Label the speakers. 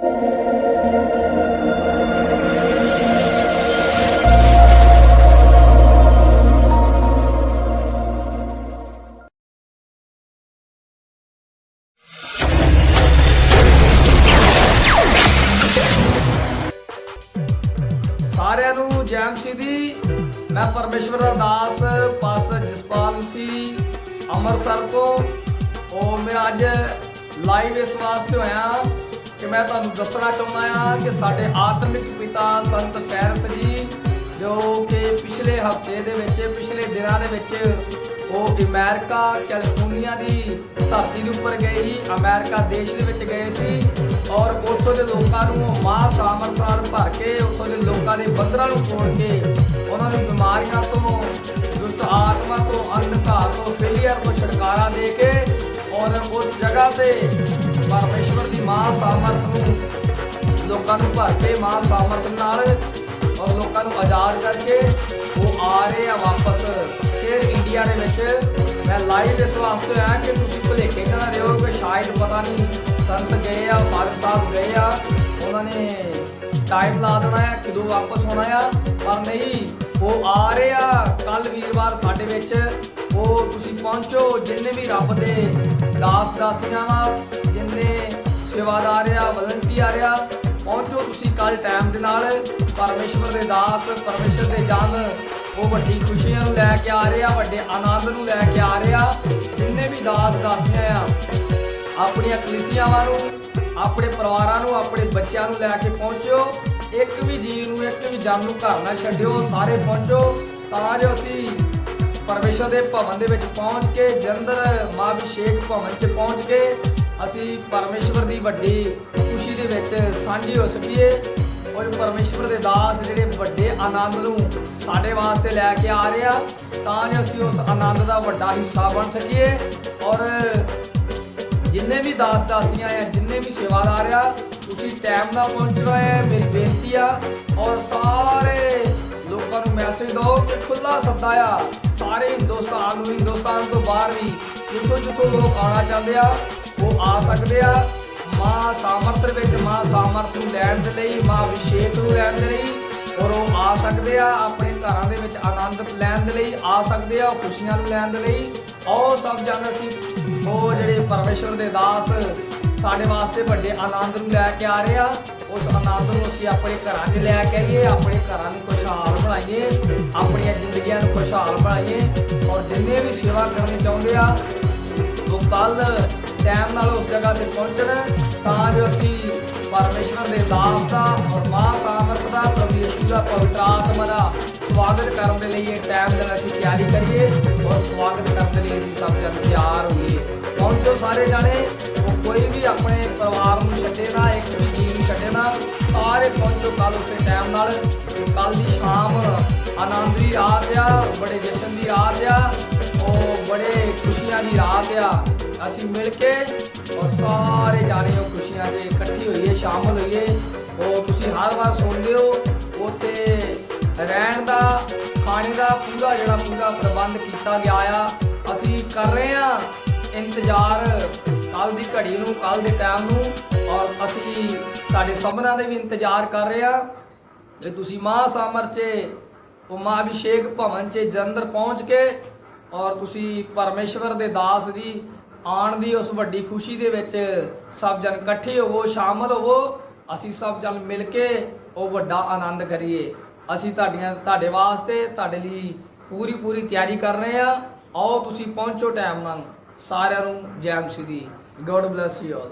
Speaker 1: ਸਾਰਿਆਂ ਨੂੰ ਜੈਮ ਸੀ ਦੀ। ਮੈਂ ਪਰਮੇਸ਼ਵਰ ਦਾ ਦਾਸ, ਪਾਸਟਰ ਜਸਪਾਲ ਸੀ, ਅੰਮ੍ਰਿਤਸਰ ਤੋਂ। ਉਹ ਮੈਂ ਅੱਜ ਲਾਈਵ ਇਸ ਵਾਸਤੇ ਹੋਇਆ। ਕਿ ਮੈਂ ਤੁਹਾਨੂੰ ਦੱਸਣਾ ਚਾਹੁੰਦਾ ਆ ਕਿ ਸਾਡੇ ਆਤਮਿਕ ਪਿਤਾ ਸੰਤ ਫੈਰਸ ਜੀ, ਜੋ ਕਿ ਪਿਛਲੇ ਹਫ਼ਤੇ ਦੇ ਵਿੱਚ, ਪਿਛਲੇ ਦਿਨਾਂ ਦੇ ਵਿੱਚ ਉਹ ਅਮਰੀਕਾ, ਕੈਲੀਫੋਰਨੀਆ ਦੀ ਧਰਤੀ ਦੇ ਉੱਪਰ ਗਏ ਸੀ, ਅਮਰੀਕਾ ਦੇਸ਼ ਦੇ ਵਿੱਚ ਗਏ ਸੀ ਔਰ ਉੱਥੋਂ ਦੇ ਲੋਕਾਂ ਨੂੰ ਮਾਂ ਸਾਮਰਸਾਰ ਭਰ ਕੇ, ਉੱਥੋਂ ਦੇ ਲੋਕਾਂ ਦੇ ਬੰਦਰਾਂ ਨੂੰ ਤੋੜ ਕੇ, ਉਹਨਾਂ ਨੂੰ ਬਿਮਾਰੀਆਂ ਤੋਂ, ਦੁਸ਼ਟ ਆਤਮਾ ਤੋਂ, ਅੰਧਕਾਰ ਤੋਂ ਫੇਲੀਅਰ ਤੋਂ ਛੁਟਕਾਰਾ ਦੇ ਕੇ ਔਰ ਉਸ ਜਗ੍ਹਾ ਤੇ ਪਰਮੇਸ਼ਵਰ ਮਾਂ ਸਾਮਰਥ ਨੂੰ, ਲੋਕਾਂ ਨੂੰ ਭਰ ਕੇ ਮਾਂ ਸਾਮਰਥ ਨਾਲ ਔਰ ਲੋਕਾਂ ਨੂੰ ਆਜ਼ਾਦ ਕਰਕੇ ਉਹ ਆ ਰਹੇ ਆ ਵਾਪਸ। ਫਿਰ ਇੰਡੀਆ ਦੇ ਵਿੱਚ ਮੈਂ ਲਾਈਵ ਇਸ ਵਾਸਤੇ ਆਇਆ ਕਿ ਤੁਸੀਂ ਭੁਲੇਖੇ ਨਾ ਰਹੋ ਕਿ ਸ਼ਾਇਦ ਪਤਾ ਨਹੀਂ, ਸੰਤ ਗਏ ਆ, ਫਾਦਰ ਸਾਹਿਬ ਗਏ ਆ, ਉਹਨਾਂ ਨੇ ਟਾਈਮ ਲਾ ਦੇਣਾ ਆ, ਕਿਦੋਂ ਵਾਪਸ ਆਉਣਾ ਆ। ਪਰ ਨਹੀਂ, ਉਹ ਆ ਰਹੇ ਆ ਕੱਲ ਵੀਰਵਾਰ ਸਾਡੇ ਵਿੱਚ। ਉਹ ਤੁਸੀਂ ਪਹੁੰਚੋ, ਜਿੰਨੇ ਵੀ ਰੱਬ ਦੇ ਦਾਸ ਦਾਸੀਆਂ ਵਾ, ਜਿੰਨੇ ਸੇਵਾਦਾਰ ਆ ਵਲੰਟੀਅਰ ਆ ਪਹੁੰਚੋ ਤੁਸੀਂ ਕੱਲ ਟਾਈਮ ਦੇ ਨਾਲ। ਪਰਮੇਸ਼ਵਰ ਦੇ ਦਾਸ ਪਰਮੇਸ਼ਵਰ ਦੇ ਜਨ, ਉਹ ਵੱਡੀ ਖੁਸ਼ੀਆਂ ਨੂੰ ਲੈ ਕੇ ਆ ਰਹੇ ਆ ਵੱਡੇ ਆਨੰਦ ਨੂੰ ਲੈ ਕੇ ਆ ਰਿਹਾ। ਜਿੰਨੇ ਵੀ ਦਾਸ ਦਾਸੀਆਂ ਆ, ਆਪਣੀਆਂ ਕਲੀਸਿਆਵਾਂ ਨੂੰ ਆਪਣੇ ਪਰਿਵਾਰਾਂ ਨੂੰ, ਆਪਣੇ ਬੱਚਿਆਂ ਨੂੰ ਲੈ ਕੇ ਪਹੁੰਚਿਓ। ਇੱਕ ਵੀ ਜੀਵ ਨੂੰ, ਇੱਕ ਵੀ ਜਨ ਨੂੰ ਘਰ ਨਾ ਛੱਡਿਓ, ਸਾਰੇ ਪਹੁੰਚੋ। ਤਾਂ ਜੋ ਅਸੀਂ ਪਰਮੇਸ਼ਰ ਦੇ ਭਵਨ ਦੇ ਵਿੱਚ ਪਹੁੰਚ ਕੇ ਜੰਦਰ ਮਾਂ ਭਵਨ 'ਚ ਪਹੁੰਚ ਕੇ ਅਸੀਂ ਪਰਮੇਸ਼ਵਰ ਦੀ ਵੱਡੀ ਖੁਸ਼ੀ ਦੇ ਵਿੱਚ ਸਾਂਝੀ ਹੋ ਸਕੀਏ। ਔਰ ਪਰਮੇਸ਼ਵਰ ਦੇ ਦਾਸ ਜਿਹੜੇ ਵੱਡੇ ਆਨੰਦ ਨੂੰ ਸਾਡੇ ਵਾਸਤੇ ਲੈ ਕੇ ਆ ਰਹੇ ਆ, ਤਾਂ ਜੋ ਅਸੀਂ ਉਸ ਆਨੰਦ ਦਾ ਵੱਡਾ ਹਿੱਸਾ ਬਣ ਸਕੀਏ। ਔਰ ਜਿੰਨੇ ਵੀ ਦਾਸ ਦਾਸੀਆਂ ਆ ਜਿੰਨੇ ਵੀ ਸੇਵਾਦਾਰ ਆ, ਤੁਸੀਂ ਟਾਈਮ ਨਾਲ ਪਹੁੰਚਣਾ ਹੈ ਮੇਰੀ ਬੇਨਤੀ ਆ। ਔਰ ਸਾਰੇ ਲੋਕਾਂ ਨੂੰ ਮੈਸੇਜ ਦਿਓ ਕਿ ਖੁੱਲਾ ਸੱਦਾ ਆ। ਸਾਰੇ ਹਿੰਦੁਸਤਾਨ ਨੂੰ, ਹਿੰਦੁਸਤਾਨ ਤੋਂ ਬਾਹਰ ਵੀ ਜਿੱਥੋਂ ਜਿੱਥੋਂ ਲੋਕ ਆਉਣਾ ਚਾਹੁੰਦੇ ਆ ਆ ਸਕਦੇ ਆ। ਮਾਂ ਸਾਮਰਥ ਦੇ ਵਿੱਚ, ਮਾਂ ਸਾਮਰਥ ਨੂੰ ਲੈਣ ਦੇ ਲਈ, ਮਾਂ ਅਭਿਸ਼ੇਕ ਨੂੰ ਲੈਣ ਦੇ ਲਈ। ਔਰ ਉਹ ਆ ਸਕਦੇ ਆ ਆਪਣੇ ਘਰਾਂ ਦੇ ਵਿੱਚ ਆਨੰਦ ਲੈਣ ਦੇ ਲਈ, ਆ ਸਕਦੇ ਆ ਖੁਸ਼ੀਆਂ ਨੂੰ ਲੈਣ ਦੇ ਲਈ। ਆਓ ਸਭ ਜਨ ਅਸੀਂ ਉਹ ਜਿਹੜੇ ਪਰਮੇਸ਼ਵਰ ਦੇ ਦਾਸ ਸਾਡੇ ਵਾਸਤੇ ਵੱਡੇ ਆਨੰਦ ਨੂੰ ਲੈ ਕੇ ਆ ਰਹੇ ਆ। ਉਸ ਆਨੰਦ ਨੂੰ ਅਸੀਂ ਆਪਣੇ ਘਰਾਂ 'ਚ ਲੈ ਕੇ ਆਈਏ, ਆਪਣੇ ਘਰਾਂ ਨੂੰ ਖੁਸ਼ਹਾਲ ਬਣਾਈਏ, ਆਪਣੀਆਂ ਜ਼ਿੰਦਗੀਆਂ ਨੂੰ ਖੁਸ਼ਹਾਲ ਬਣਾਈਏ। ਔਰ ਜਿੰਨੇ ਵੀ ਸੇਵਾ ਕਰਨੀ ਚਾਹੁੰਦੇ ਆ, ਉਹ ਕੱਲ ਟਾਈਮ ਨਾਲ ਉਸ ਜਗ੍ਹਾ ਤੇ ਪਹੁੰਚਣ ਤਾਂ ਜੋ ਅਸੀਂ ਪਰਮੇਸ਼ਵਰ ਦੇ ਦਾਸ ਦਾ ਔਰ ਮਾਂ ਸਾਮਰਥ ਦਾ, ਪ੍ਰਭੂ ਯਿਸੂ ਦਾ ਪਵਿੱਤਰ ਆਤਮਾ ਦਾ ਸਵਾਗਤ ਕਰਨ ਦੇ ਲਈ ਇਹ ਟਾਈਮ ਦੇ ਨਾਲ ਅਸੀਂ ਤਿਆਰੀ ਕਰੀਏ ਔਰ ਸਵਾਗਤ ਕਰਨ ਦੇ ਲਈ ਅਸੀਂ ਸਭ ਜਣ ਤਿਆਰ ਹੋਈਏ। ਪਹੁੰਚੋ ਸਾਰੇ ਜਾਣੇ, ਉਹ ਕੋਈ ਵੀ ਆਪਣੇ ਪਰਿਵਾਰ ਨੂੰ ਛੱਡੇ ਨਾ, ਇੱਕ ਵੀ ਜੀਵ ਨੂੰ ਛੱਡੇ ਨਾ, ਸਾਰੇ ਪਹੁੰਚੋ ਕੱਲ ਉਸੇ ਟਾਈਮ ਨਾਲ। ਕੱਲ ਦੀ ਸ਼ਾਮ ਆਨੰਦ ਦੀ ਰਾਤ ਆ, ਬੜੇ ਜਸ਼ਨ ਦੀ ਰਾਤ ਆ, ਉਹ ਬੜੇ ਖੁਸ਼ੀਆਂ ਦੀ ਰਾਤ ਆ। ਅਸੀਂ ਮਿਲ ਕੇ ਔਰ ਸਾਰੇ ਜਾਣੇ ਉਹ ਖੁਸ਼ੀਆਂ ਦੇ ਇਕੱਠੇ ਹੋਈਏ, ਸ਼ਾਮਲ ਹੋਈਏ। ਉਹ ਤੁਸੀਂ ਹਰ ਵਾਰ ਸੁਣਦੇ ਹੋ ਉੱਥੇ ਰਹਿਣ ਦਾ, ਖਾਣੇ ਦਾ ਪੂਰਾ ਜਿਹੜਾ ਪੂਰਾ ਪ੍ਰਬੰਧ ਕੀਤਾ ਗਿਆ ਆ। ਅਸੀਂ ਕਰ ਰਹੇ ਆ ਇੰਤਜ਼ਾਰ ਕੱਲ ਦੀ ਘੜੀ ਨੂੰ ਕੱਲ ਦੇ ਟਾਈਮ ਨੂੰ। ਔਰ ਅਸੀਂ ਸਾਡੇ ਸਭਨਾਂ ਦੇ ਵੀ ਇੰਤਜ਼ਾਰ ਕਰ ਰਹੇ ਆ ਕਿ ਤੁਸੀਂ ਮਾਂ ਸਾਮਰ 'ਚ ਉਹ ਮਾਂ ਅਭਿਸ਼ੇਕ ਭਵਨ 'ਚ ਜਲੰਧਰ ਪਹੁੰਚ ਕੇ ਔਰ ਤੁਸੀਂ ਪਰਮੇਸ਼ਵਰ ਦੇ ਦਾਸ ਜੀ ਆਉਣ ਦੀ ਉਸ ਵੱਡੀ ਖੁਸ਼ੀ ਦੇ ਵਿੱਚ ਸਭ ਜਨ ਇਕੱਠੇ ਹੋਵੋ, ਸ਼ਾਮਲ ਹੋਵੋ। ਅਸੀਂ ਸਭ ਜਨ ਮਿਲ ਕੇ ਉਹ ਵੱਡਾ ਆਨੰਦ ਕਰੀਏ। ਅਸੀਂ ਤੁਹਾਡੀਆਂ, ਤੁਹਾਡੇ ਵਾਸਤੇ, ਤੁਹਾਡੇ ਲਈ ਪੂਰੀ ਪੂਰੀ ਤਿਆਰੀ ਕਰ ਰਹੇ ਆ ਆਓ ਤੁਸੀਂ ਪਹੁੰਚੋ ਟਾਈਮ ਨਾਲ। ਸਾਰਿਆਂ ਨੂੰ ਜੈ ਮਸੀਹ ਦੀ। God bless you all